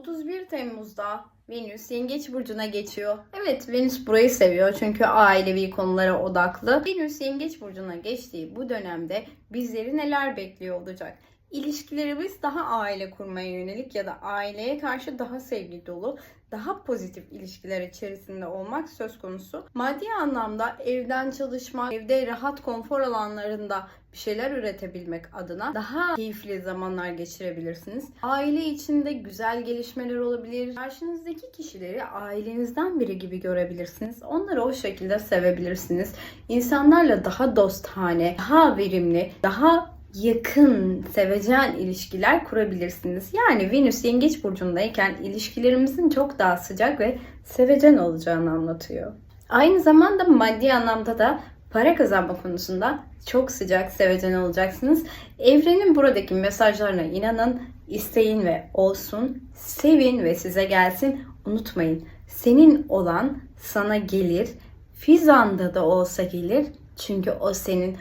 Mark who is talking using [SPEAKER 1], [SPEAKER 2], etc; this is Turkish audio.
[SPEAKER 1] 31 Temmuz'da Venüs Yengeç Burcu'na geçiyor. Evet Venüs burayı seviyor çünkü ailevi konulara odaklı. Venüs Yengeç Burcu'na geçtiği bu dönemde bizleri neler bekliyor olacak? İlişkilerimiz daha aile kurmaya yönelik ya da aileye karşı daha sevgi dolu, daha pozitif ilişkiler içerisinde olmak söz konusu. Maddi anlamda evden çalışmak, evde rahat konfor alanlarında bir şeyler üretebilmek adına daha keyifli zamanlar geçirebilirsiniz. Aile içinde güzel gelişmeler olabilir. Karşınızdaki kişileri ailenizden biri gibi görebilirsiniz. Onları o şekilde sevebilirsiniz. İnsanlarla daha dostane, daha verimli, daha yakın, sevecen ilişkiler kurabilirsiniz. Yani Venüs Yengeç burcundayken ilişkilerimizin çok daha sıcak ve sevecen olacağını anlatıyor. Aynı zamanda maddi anlamda da para kazanma konusunda çok sıcak, sevecen olacaksınız. Evrenin buradaki mesajlarına inanın, isteyin ve olsun, sevin ve size gelsin. Unutmayın, senin olan sana gelir, fizanda da olsa gelir. Çünkü o senin